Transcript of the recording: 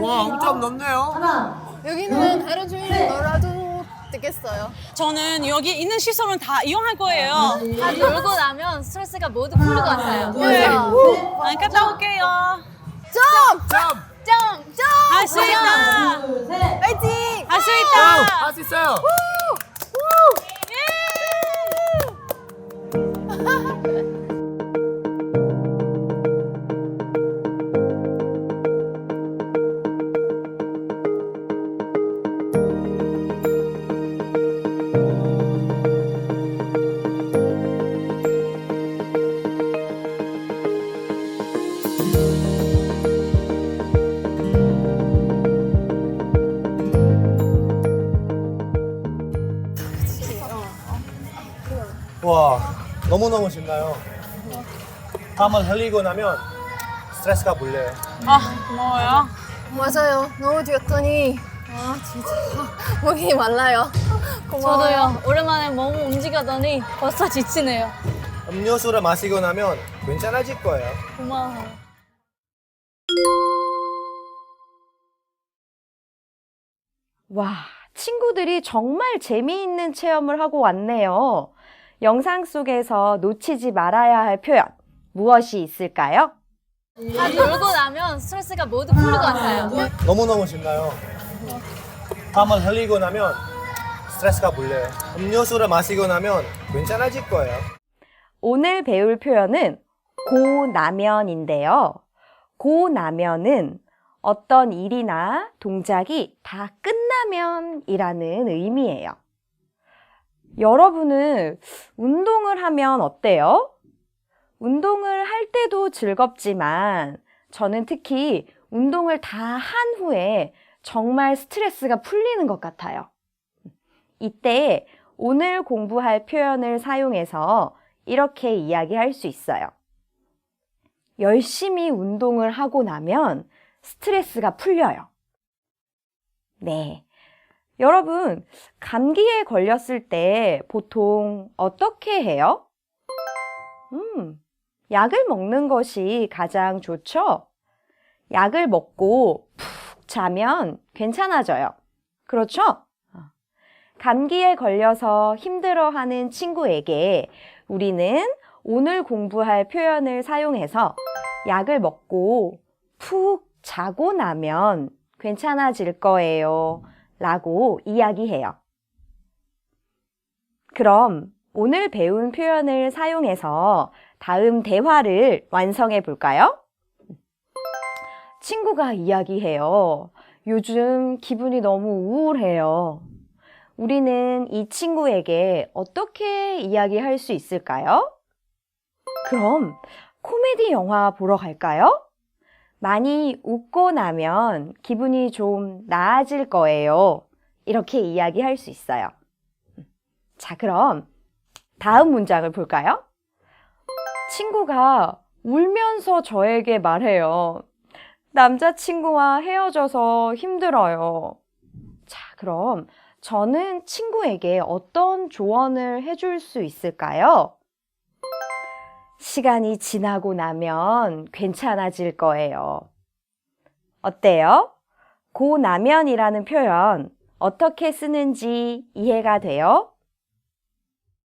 와, 0점 넘네요. 여기는 하루 종일 놀아도 되겠어요. 저는 여기 있는 시설은 다 이용할 거예요. 다 놀고 나면 스트레스가 모두 풀릴 것 같아요. 네. 안 갔다 올게요. 점! 점! 점! 점! 할 수 있다. 파이팅! 할 수 있다. 할 수 있어요. 와, 너무너무 신나요. 땀을 흘리고 나면 스트레스가 풀려요. 아, 고마워요. 맞아요. 너무 뛰었더니 아 진짜 목이 말라요. 고마워요. 저도요. 오랜만에 몸 움직이더니 벌써 지치네요. 음료수를 마시고 나면 괜찮아질 거예요. 고마워요. 와, 친구들이 정말 재미있는 체험을 하고 왔네요. 영상 속에서 놓치지 말아야 할 표현, 무엇이 있을까요? 다 놀고 나면 스트레스가 모두 풀릴 것 같아요. 너무너무 신나요. 땀을 흘리고 나면 스트레스가 풀려요. 음료수를 마시고 나면 괜찮아질 거예요. 오늘 배울 표현은 고나면인데요. 고나면은 어떤 일이나 동작이 다 끝나면이라는 의미예요. 여러분은 운동을 하면 어때요? 운동을 할 때도 즐겁지만 저는 특히 운동을 다 한 후에 정말 스트레스가 풀리는 것 같아요. 이때 오늘 공부할 표현을 사용해서 이렇게 이야기할 수 있어요. 열심히 운동을 하고 나면 스트레스가 풀려요. 네. 여러분, 감기에 걸렸을 때 보통 어떻게 해요? 음, 약을 먹는 것이 가장 좋죠? 약을 먹고 푹 자면 괜찮아져요. 그렇죠? 어. 감기에 걸려서 힘들어하는 친구에게 우리는 오늘 공부할 표현을 사용해서 약을 먹고 푹 자고 나면 괜찮아질 거예요. 라고 이야기해요. 그럼 오늘 배운 표현을 사용해서 다음 대화를 완성해 볼까요? 친구가 이야기해요. 요즘 기분이 너무 우울해요. 우리는 이 친구에게 어떻게 이야기할 수 있을까요? 그럼 코미디 영화 보러 갈까요? 많이 웃고 나면 기분이 좀 나아질 거예요. 이렇게 이야기할 수 있어요. 자, 그럼 다음 문장을 볼까요? 친구가 울면서 저에게 말해요. 남자친구와 헤어져서 힘들어요. 자, 그럼 저는 친구에게 어떤 조언을 해줄 수 있을까요? 시간이 지나고 나면 괜찮아질 거예요. 어때요? 고나면이라는 표현 어떻게 쓰는지 이해가 돼요?